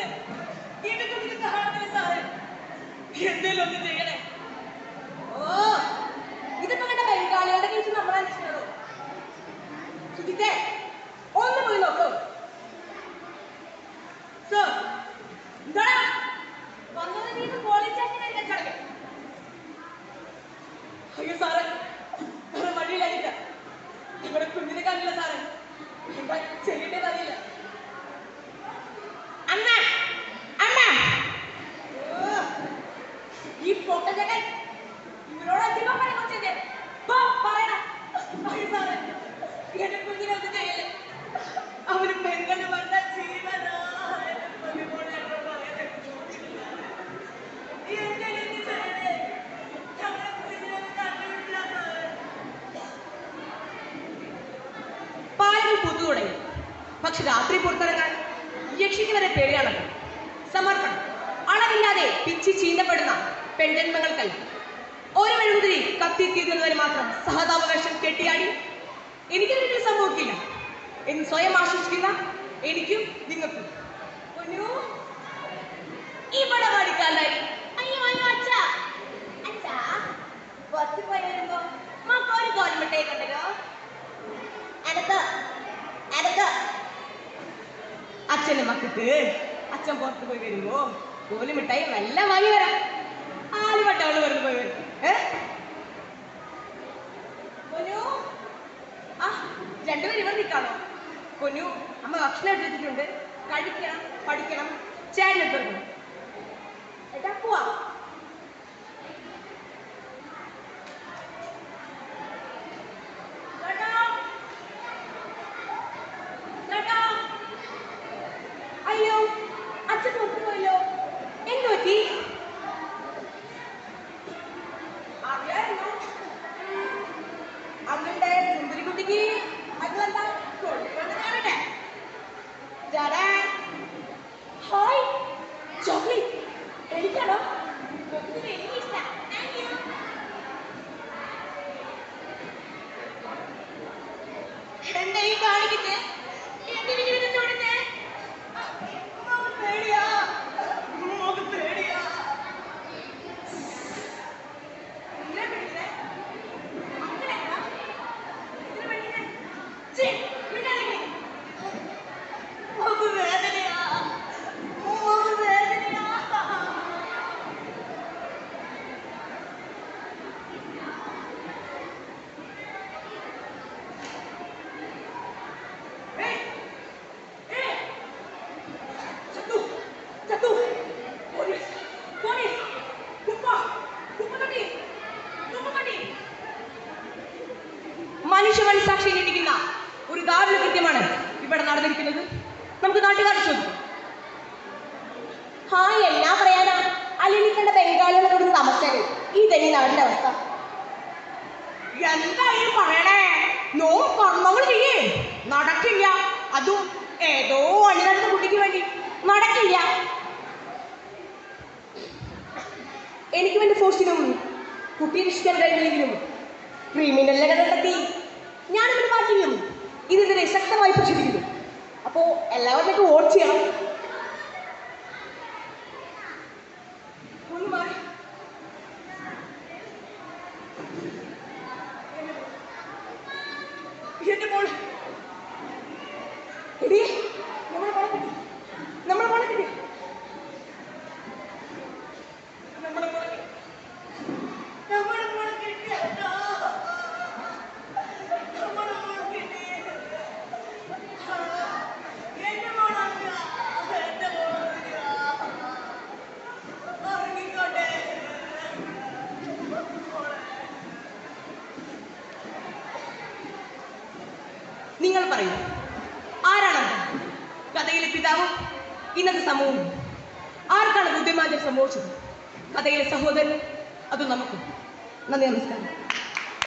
കുഞ്ഞ് എന്റെ കുഞ്ഞിനെ കാണുന്നില്ല സാറേ. എന്തേലും ഒന്ന് ചെയ്യണേ. ഓ ഇതിപ്പോ കണ്ട ബംഗാളികളുടെ കേസ് നമ്മൾ അന്വേഷിക്കണോ? സുജിത്തെ ഒന്ന് പോയി നോക്കൂ. സർ പോലീസ് അയ്യോ സാറേ വേറെ വഴിയിലായില്ല. നിങ്ങളുടെ കുഞ്ഞിനെ കാണില്ല സാറേ. എന്താ ചെയ്യേണ്ടതറിയില്ല അമ്മ അമ്മ ഓ, ഈ പൊട്ടച്ചക്കൻ ഇവരോട് അധികം പറയുന്നത് പറയണ അയ്യോ സാറേ എന്റെ കുഞ്ഞിനെ ഒന്ന് ചെയ്യല്ലേ അവന് പെങ്ങനെ വന്ന ജീവനാ എന്റെ പൊന്നുമോളെ എന്നോട് പറയാതെ എന്തേലും ഒന്ന് ചെയ്യണേ ഞങ്ങളുടെ കുഞ്ഞിനെ ഒന്ന് കണ്ടുപിടിച്ചാ സാറേ പാലകൾ പൂത്തു തുടങ്ങി പക്ഷെ രാത്രി പുറത്തിറങ്ങാൻ യക്ഷിക്കുന്നവരെ പേടിയാണത് സമർപ്പണം അളവില്ലാതെ പിച്ചി ചീന്തപ്പെടുന്ന പെൺജന്മങ്ങൾക്കല്ല ഒരു മെഴുകുതിരി കത്തിത്തീരുന്നതുവരെ മാത്രം സഹതാപവേഷം കെട്ടിയാടി. എനിക്ക് വീട്ടിൽ സംഭവിക്കില്ല. എന്ന് സ്വയം ആശ്വസിക്കുന്ന എനിക്കും നിങ്ങൾക്കും. ഇവിടെ പഠിക്കാനായി അയ്യോ അയ്യോ അച്ഛാ. അച്ഛാ. അച്ഛന്റെ മക്കൾക്ക് അച്ഛൻ പുറത്ത് പോയി വരുമ്പോ കോലി മിഠായി നല്ല വാങ്ങി വരാം. ആൽ അവൾ വെറുതെ പോയി വരും. കൊനു ആ രണ്ടുപേരും ഇവിടെ നിൽക്കാണോ കൊനു അമ്മ ഭക്ഷണം എടുത്തിട്ടുണ്ട് കഴിക്കണം പഠിക്കണം. ചേട്ടൻ എടുത്തു പോവാ. എന്ത് പറ്റി അറിയാമല്ലോ അങ്ങയുടെ സുന്ദരിക്കുട്ടിക്ക് അതെന്താ കൊടുക്കണ്ടേ ചേട്ടാ ഹായ് ചോക്ലേറ്റ് എനിക്കാണോ കൊച്ചിന് എനിക്കിഷ്ടം താങ്ക് യു എന്താ ഈ കാണിക്കുന്നേ അലിനിക്കണ്ട ബംഗാളികളോടും താമസിച്ചാൽ ഇതന്നെ നാടിന്റെ അവസ്ഥ. എന്തായാലും പറയണേ? നോ കർമ്മങ്ങൾ ചെയ്യേ. നടക്കില്ല. അതും ഏതോ അണിനടുത്ത കുട്ടിക്ക് വേണ്ടി. നടക്കില്ല. എനിക്ക് വേണ്ടി ഫോഴ്സിനും കുട്ടി രക്ഷിക്കാൻ കഴിഞ്ഞില്ലെങ്കിലും ക്രിമിനലിനെ കണ്ടെത്തി. ഞാനിവിടെ പാർട്ടിയും ഇതിനെതിരെ ശക്തമായി പ്രശ്നിക്കുന്നു അപ്പോ എല്ലാവരും വോട്ട് ചെയ്യണം ഒന്ന് മാറി. എന്റെ മോൾ എടി നമ്മളെ നമ്മുടെ മോളെ നമ്മുടെ മോളെ കിട്ടിയല്ലോ നമ്മുടെ മോളെ കിട്ടി എന്റെ മോളല്ല എന്റെ മോളല്ല ഇറങ്ങിക്കോട്ടെ നിങ്ങൾ പറയൂ. ആരാണ് കഥയിലെ പിതാവും ഇന്നത്തെ സമൂഹവും ആർക്കാണ് ബുദ്ധിമാന്യം സംഭവിച്ചത്? കഥയിലെ സഹോദരൻ അത് നമുക്ക്. നന്ദി നമസ്കാരം.